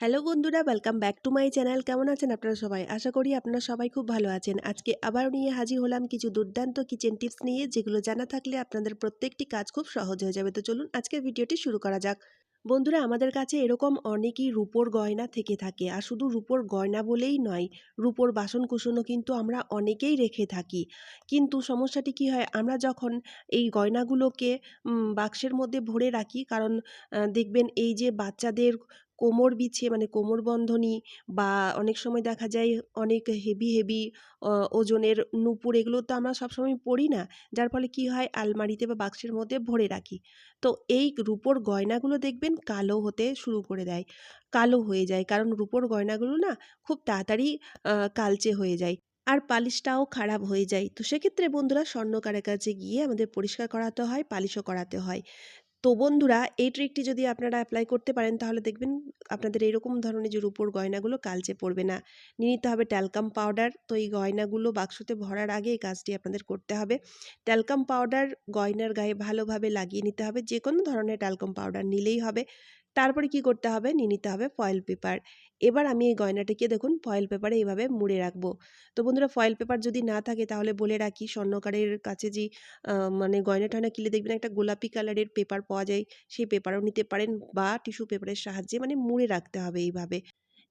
Hello বন্ধুরা welcome back to my channel কেমন আছেন আপনারা সবাই? আশা করি আপনারা সবাই খুব ভালো আছেন। আজকে আবার নিয়ে হাজির হলাম কিছু দুর্দান্ত কিচেন টিপস নিয়ে, যেগুলো জানা থাকলে আপনাদের প্রত্যেকটি কাজ খুব সহজ হয়ে যাবে। তো চলুন আজকের ভিডিওটি শুরু করা যাক। বন্ধুরা, আমাদের কাছে এরকম অনেকই রূপোর গয়না থেকে থাকে, আর শুধু রূপোর গয়না বলেই নয়, রূপোর বাসন কুসনও কিন্তু আমরা অনেকেই রেখে থাকি। কিন্তু সমস্যাটি কি হয়, আমরা যখন এই গয়নাগুলোকে বাক্সের মধ্যে ভরে রাখি, কারণ দেখবেন এই যে বাচ্চাদের কোমর বিছে মানে কোমর বন্ধনী বা অনেক সময় দেখা যায় অনেক হেভি হেভি ওজনের নূপুর, এগুলো তো আমরা সবসময় পরি না। যার ফলে কি হয়? আলমারিতে বা বাক্সের মধ্যে ভরে রাখি। তো এই রূপোর গয়নাগুলো দেখবেন কালো হতে শুরু করে দেয়। কালো হয়ে যায়। কারণ রূপোর গয়নাগুলো না খুব তাড়াতাড়ি কালচে হয়ে যায় আর পালিশটাও খারাপ হয়ে যায়। তো সেক্ষেত্রে বন্ধুরা স্বর্ণকারের কাছে গিয়ে আমাদের পরিষ্কার করাতে হয়, পালিশও করাতে হয়। তো বন্ধুরা, এই ট্রিকটি যদি আপনারা অ্যাপ্লাই করতে পারেন, তাহলে দেখবেন আপনাদের এরকম ধরনের যে রূপোর গয়নাগুলো কালচে পড়বে না। নিয়ে নিতে হবে ট্যালকাম পাউডার তো এই গয়নাগুলো বাক্সতে ভরার আগে এই কাজটি আপনাদের করতে হবে। ট্যালকাম পাউডার গয়নার গায়ে ভালোভাবে লাগিয়ে নিতে হবে যে কোনো ধরনের ট্যালকাম পাউডার নিলেই হবে। তারপরে কি করতে হবে? নিয়ে নিতে হবে ফয়েল পেপার এবার আমি এই গয়নাটিকে দেখুন ফয়েল পেপারে এইভাবে মুড়ে রাখব। তো বন্ধুরা ফয়েল পেপার যদি না থাকে তাহলে বলে রাখি, স্বর্ণকারের কাছে যে মানে গয়না টয়না কিলে দেখবেন একটা গোলাপি কালারের পেপার পাওয়া যায়। সেই পেপারও নিতে পারেন বা টিস্যু পেপারের সাহায্যে মানে মুড়ে রাখতে হবে এইভাবে।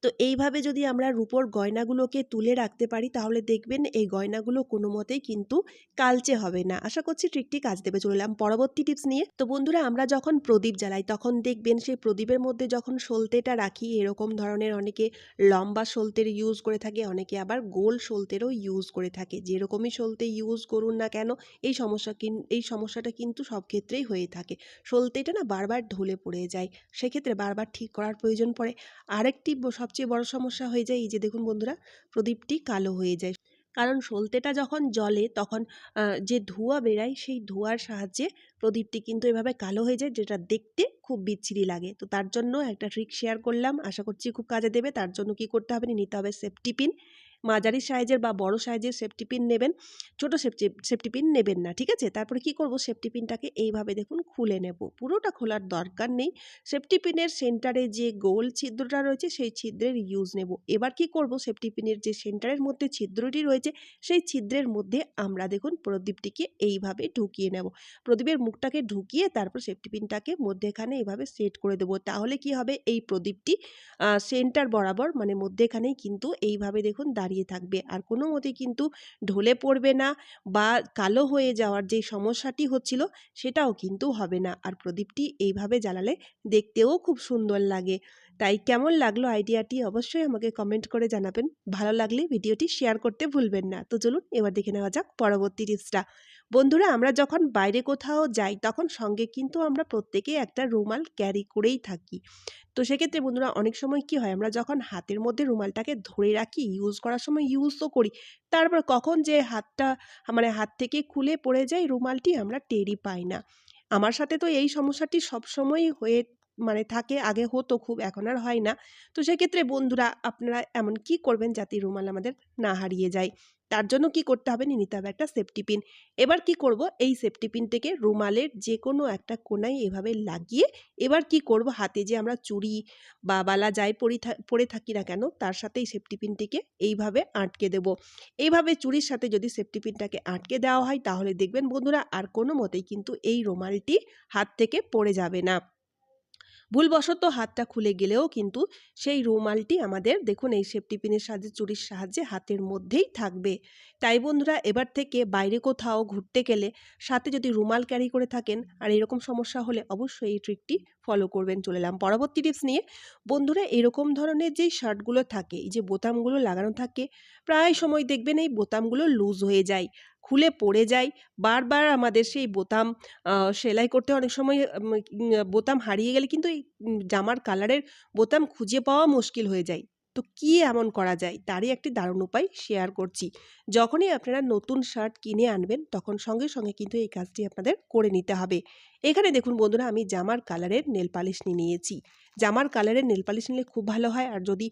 তো এইভাবে যদি আমরা রূপোর গয়নাগুলোকে তুলে রাখতে পারি, তাহলে দেখবেন এই গয়নাগুলো কোনো মতেই কিন্তু কালচে হবে না। আশা করছি ট্রিকটি কাজ দেবে চললাম পরবর্তী টিপস নিয়ে। তো বন্ধুরা, আমরা যখন প্রদীপ জ্বালাই, তখন দেখবেন সেই প্রদীপের মধ্যে যখন সলতেটা রাখি, এরকম ধরনের অনেকে লম্বা সলতের ইউজ করে থাকে, অনেকে আবার গোল সলতেরও ইউজ করে থাকে। যেরকমই সলতে ইউজ করুন না কেন, এই সমস্যা এই সমস্যাটা কিন্তু সব ক্ষেত্রেই হয়ে থাকে। সলতেটা না বারবার ঢলে পড়ে যায়, সেক্ষেত্রে বারবার ঠিক করার প্রয়োজন পড়ে। আরেকটি ব- সবচেয়ে বড় সমস্যা হয়ে যায়, এই যে দেখুন বন্ধুরা, প্রদীপটি কালো হয়ে যায়। কারণ সলতেটা যখন জলে তখন যে ধোঁয়া বেড়ায় সেই ধোঁয়ার সাহায্যে প্রদীপটি কিন্তু এভাবে কালো হয়ে যায়, যেটা দেখতে খুব বিচ্ছিরি লাগে। তো তার জন্য একটা ট্রিক শেয়ার করলাম। আশা করছি খুব কাজে দেবে। তার জন্য কি করতে হবে? নিতে হবে সেফটি পিন মাঝারি সাইজের বা বড় সাইজের সেফটি পিন নেবেন, ছোট সেফটি সেফটি পিন নেবেন না, ঠিক আছে? তারপরে কি করব? সেফটি পিনটাকে এইভাবে দেখুন খুলে নেব। পুরোটা খোলার দরকার নেই। সেফটি পিনের সেন্টারে যে গোল ছিদ্রটা রয়েছে, সেই ছিদ্রের ইউজ নেব। এবার কি করব? সেফটি পিনের যে সেন্টারের মধ্যে ছিদ্রটি রয়েছে, সেই ছিদ্রের মধ্যে আমরা দেখুন প্রদীপটিকে এইভাবে ঢুকিয়ে নেব। প্রদীপের মুখটাকে ঢুকিয়ে তারপর সেফটি পিনটাকে মধ্যেখানে এইভাবে সেট করে দেবো। তাহলে কি হবে? এই প্রদীপটি সেন্টার বরাবর মানে মধ্যেখানেই কিন্তু এইভাবে দেখুন দাঁড়িয়ে থাকবে। আর কোনো মতেই কিন্তু ঢলে পড়বে না বা কালো হয়ে যাওয়ার যে সমস্যাটি হচ্ছিল সেটাও কিন্তু হবে না। আর প্রদীপটি এইভাবে জ্বালালে দেখতেও খুব সুন্দর লাগে। তাই কেমন লাগল আইডিয়াটি অবশ্যই আমাকে কমেন্ট করে জানাবেন। ভালো লাগলে ভিডিওটি শেয়ার করতে ভুলবেন না। তো চলুন এবার দেখে নেওয়া যাক পরবর্তী টিপসটা। বন্ধুরা, আমরা যখন বাইরে কোথাও যাই, তখন সঙ্গে কিন্তু আমরা প্রত্যেকেই একটা রুমাল ক্যারি করেই থাকি। তো সেক্ষেত্রে বন্ধুরা, অনেক সময় কি হয়, আমরা যখন হাতের মধ্যে রুমালটাকে ধরে রাখি ইউজ করার সময় ইউজ তো করি, তারপর কখন যে হাতটা মানে হাত থেকে খুলে পড়ে যায় রুমালটি, আমরা টেরই পাই না। আমার সাথে তো এই সমস্যাটি সবসময়ই হয়ে মানে থাকে, আগে হতো খুব, এখন আর হয় না। তো সেক্ষেত্রে বন্ধুরা, আপনারা এমন কি করবেন যাতে রুমাল আমাদের না হারিয়ে যায়? তার জন্য কি করতে হবে? নিয়ে নিতে হবে একটা সেফটি পিন এবার কি করব? এই সেফটি পিনটাকে রুমালের যে কোনো একটা কোনায় এভাবে লাগিয়ে এবার কি করব? হাতে যে আমরা চুড়ি বা বালা যাই পরি থাকি না কেন, তার সাথে এই সেফটি পিনটিকে এইভাবে আটকে দেব। এইভাবে চুড়ির সাথে যদি সেফটি পিনটাকে আটকে দেওয়া হয়, তাহলে দেখবেন বন্ধুরা, আর কোনো মতেই কিন্তু এই রুমালটি হাত থেকে পড়ে যাবে না। ভুলবশত হাতটা খুলে গেলেও কিন্তু সেই রুমালটি আমাদের দেখুন, এই সেফটি পিনের সাহায্যে, চুরির সাহায্যে হাতের মধ্যেই থাকবে। তাই বন্ধুরা, এবার থেকে বাইরে কোথাও ঘুরতে গেলে সাথে যদি রুমাল ক্যারি করে থাকেন আর এরকম সমস্যা হলে অবশ্যই এই ট্রিকটি ফলো করবেন চলে এলাম। পরবর্তী টিপস নিয়ে, বন্ধুরা, এরকম ধরনের যেই শার্টগুলো থাকে, এই যে বোতামগুলো লাগানো থাকে, প্রায় সময় দেখবেন এই বোতামগুলো লুজ হয়ে যায়। খুলে পড়ে যায়। বারবার আমাদের সেই বোতাম সেলাই করতে অনেক সময় বোতাম হারিয়ে গেলে কিন্তু এই জামার কালারের বোতাম খুঁজে পাওয়া মুশকিল হয়ে যায়। তো কি এমন করা যায়? তারই একটি দারুণ উপায় শেয়ার করছি। যখনই আপনারা নতুন শার্ট কিনে আনবেন, তখন সঙ্গে সঙ্গে কিন্তু এই কাজটি আপনাদের করে নিতে হবে। এখানে দেখুন বন্ধুরা, আমি জামার কালারের নেল পালিশ নিয়ে নিয়েছি। জামার কালারের নেল পালিশ নিলে খুব ভালো হয়। আর যদি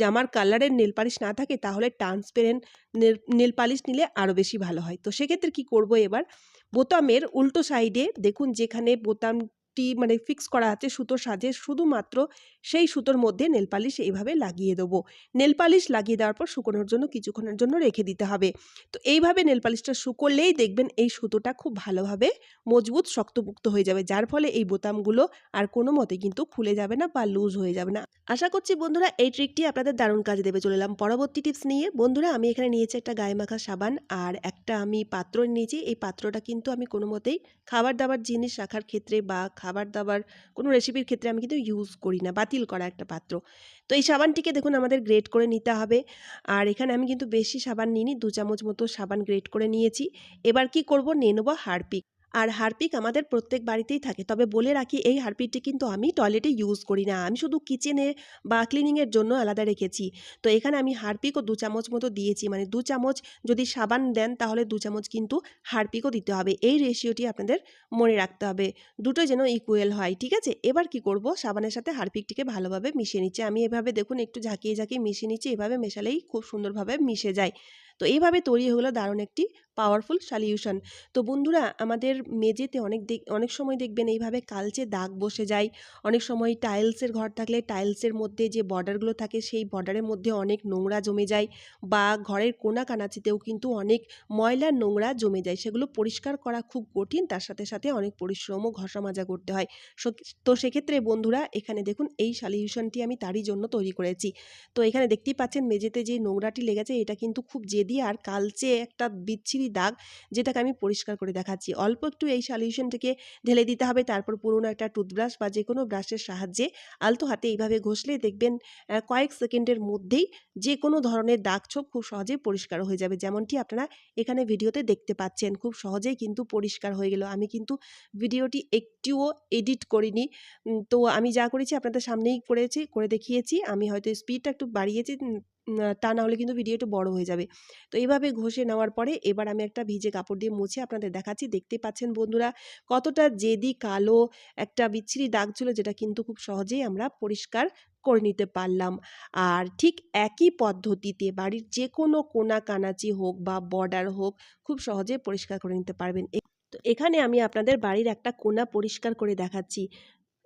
জামার কালারের নেল পালিশ না থাকে, তাহলে ট্রান্সপারেন্ট নেল পালিশ নিলে আরও বেশি ভালো হয়। তো সেক্ষেত্রে কি করব এবার? বোতামের উল্টো সাইডে দেখুন যেখানে বোতাম সুতোটি মানে ফিক্স করা আছে সুতো সাজে, শুধুমাত্র সেই সুতোর মধ্যে নেল পালিশ এইভাবে লাগিয়ে দেবো। নেল পালিশ লাগিয়ে দেওয়ার পর শুকোনোর জন্য কিছুক্ষণের জন্য রেখে দিতে হবে। তো এইভাবে নেল পালিশটা শুকোলেই দেখবেন এই সুতোটা খুব ভালোভাবে মজবুত শক্তপুক্ত হয়ে যাবে। যার ফলে এই বোতামগুলো আর কোনো মতে কিন্তু খুলে যাবে না বা লুজ হয়ে যাবে না। আশা করছি বন্ধুরা এই ট্রিকটি আপনাদের দারুণ কাজে দেবে। চলে এলাম পরবর্তী টিপস নিয়ে। বন্ধুরা, আমি এখানে নিয়েছি একটা গায়ে মাখা সাবান আর একটা আমি পাত্র নিয়েছি। এই পাত্রটা কিন্তু আমি কোনো মতেই খাবার দাবার জিনিস রাখার ক্ষেত্রে বা খাবার দাবার কোনো রেসিপির ক্ষেত্রে আমি কিন্তু ইউজ করি না, বাতিল করা একটা পাত্র। তো এই সাবানটিকে দেখুন আমাদের গ্রেট করে নিতে হবে। আর এখানে আমি কিন্তু বেশি সাবান নিইনি, দু চামচ মতো সাবান গ্রেট করে নিয়েছি। এবার কি করব? নিয়ে নেব হারপিক আর হারপিক আমাদের প্রত্যেক বাড়িতেই থাকে। তবে বলে রাখি, এই হারপিকটি কিন্তু আমি টয়লেটে ইউজ করি না। আমি শুধু কিচেনে বা ক্লিনিংয়ের জন্য আলাদা রেখেছি। তো এখানে আমি হারপিকও দু চামচ মতো দিয়েছি। মানে দু চামচ যদি সাবান দেন, তাহলে দু চামচ কিন্তু হারপিকও দিতে হবে। এই রেশিওটি আপনাদের মনে রাখতে হবে। দুটো যেন ইকুয়াল হয়, ঠিক আছে? এবার কি করব? সাবানের সাথে হারপিকটিকে ভালোভাবে মিশিয়ে নিচ্ছি। আমি এভাবে দেখুন, একটু ঝাঁকিয়ে ঝাঁকিয়ে মিশিয়ে নিচ্ছি। এভাবে মেশালেই খুব সুন্দরভাবে মিশে যায়। তো এইভাবে তৈরি হলো দারুণ একটি পাওয়ারফুল সলিউশন তো বন্ধুরা, আমাদের মেঝেতে অনেক অনেক সময় দেখবেন এইভাবে কালচে দাগ বসে যায়। অনেক সময় টাইলসের ঘর থাকলে টাইলসের মধ্যে যে বর্ডারগুলো থাকে, সেই বর্ডারের মধ্যে অনেক নোংরা জমে যায় বা ঘরের কোনা কানাচিতেও কিন্তু অনেক ময়লার নোংরা জমে যায়। সেগুলো পরিষ্কার করা খুব কঠিন, তার সাথে সাথে অনেক পরিশ্রমও ঘষা মাজা করতে হয়। তো সেক্ষেত্রে বন্ধুরা, এখানে দেখুন এই সলিউশনটি আমি তারই জন্য তৈরি করেছি। তো এখানে দেখতেই পাচ্ছেন মেঝেতে যে নোংরাটি লেগেছে, এটা কিন্তু খুব জেদি আর কালচে একটা বিচ্ছিরি দাগ যেটাকে আমি পরিষ্কার করে দেখাচ্ছি। অল্প একটু এই সলিউশনটাকে ঢেলে দিতে হবে, তারপর পুরোনো একটা টুথব্রাশ বা যে কোনো ব্রাশের সাহায্যে আলতো হাতে এইভাবে ঘষলে দেখবেন কয়েক সেকেন্ডের মধ্যেই যে কোনো ধরনের দাগ ছোপ খুব সহজেই পরিষ্কার হয়ে যাবে। যেমনটি আপনারা এখানে ভিডিওতে দেখতে পাচ্ছেন, খুব সহজেই কিন্তু পরিষ্কার হয়ে গেল। আমি কিন্তু ভিডিওটি একটিও এডিট করিনি। তো আমি যা করেছি আপনাদের সামনেই করেছি, করে দেখিয়েছি। আমি হয়তো স্পিডটা একটু বাড়িয়েছি তা না হলে কিন্তু ভিডিও একটু বড় হয়ে যাবে। তো এইভাবে ঘষে নেওয়ার পরে এবার আমি একটা ভিজে কাপড় দিয়ে মুছে আপনাদের দেখাচ্ছি। দেখতে পাচ্ছেন বন্ধুরা, কতটা জেদি, কালো, একটা বিচ্ছিরি দাগ ছিল যেটা কিন্তু খুব সহজেই আমরা পরিষ্কার করে নিতে পারলাম। আর ঠিক একই পদ্ধতিতে বাড়ির যে কোনো কোনা কানাচি হোক বা বর্ডার হোক, খুব সহজে পরিষ্কার করে নিতে পারবেন। তো এখানে আমি আপনাদের বাড়ির একটা কোনা পরিষ্কার করে দেখাচ্ছি।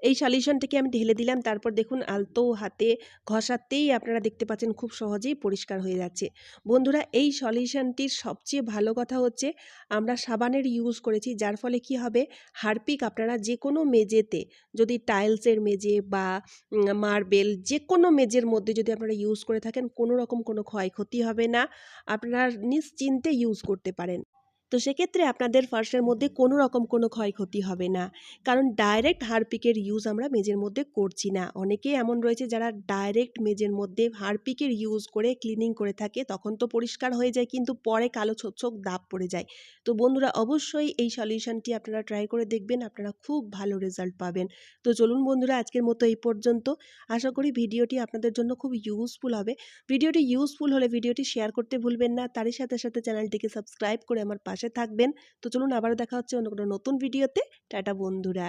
এই সলিউশনটিকে আমি ঢেলে দিলাম। তারপর দেখুন, আলতো হাতে ঘষাতেই আপনারা দেখতে পাচ্ছেন খুব সহজেই পরিষ্কার হয়ে যাচ্ছে। বন্ধুরা, এই সলিউশনটির সবচেয়ে ভালো কথা হচ্ছে, আমরা সাবানের ইউজ করেছি, যার ফলে কি হবে? হারপিক আপনারা যে কোনো মেজেতে যদি টাইলসের মেজে বা মার্বেল যে কোনো মেজের মধ্যে যদি আপনারা ইউজ করে থাকেন, কোনো রকম কোনো ক্ষয়ক্ষতি হবে না। আপনারা নিশ্চিন্তে ইউজ করতে পারেন। তো সেক্ষেত্রে আপনাদের ফার্সের মধ্যে কোনো রকম কোনো ক্ষয়ক্ষতি হবে না। কারণ ডাইরেক্ট হারপিকের ইউজ আমরা মেজের মধ্যে করছি না। অনেকেই এমন রয়েছে যারা ডাইরেক্ট মেজের মধ্যে হারপিকের ইউজ করে ক্লিনিং করে থাকে, তখন তো পরিষ্কার হয়ে যায়, কিন্তু পরে কালো ছোপ ছোপ পড়ে যায়। তো বন্ধুরা, অবশ্যই এই সলিউশনটি আপনারা ট্রাই করে দেখবেন, আপনারা খুব ভালো রেজাল্ট পাবেন। তো চলুন বন্ধুরা, আজকের মতো এই পর্যন্ত। আশা করি ভিডিওটি আপনাদের জন্য খুব ইউজফুল হবে। ভিডিওটি ইউজফুল হলে ভিডিওটি শেয়ার করতে ভুলবেন না। তারই সাথে সাথে চ্যানেলটিকে সাবস্ক্রাইব করে আমার পাশে থাকবেন। তো চলুন আবারও দেখা হচ্ছে অন্য কোনো নতুন ভিডিওতে টাটা বন্ধুরা।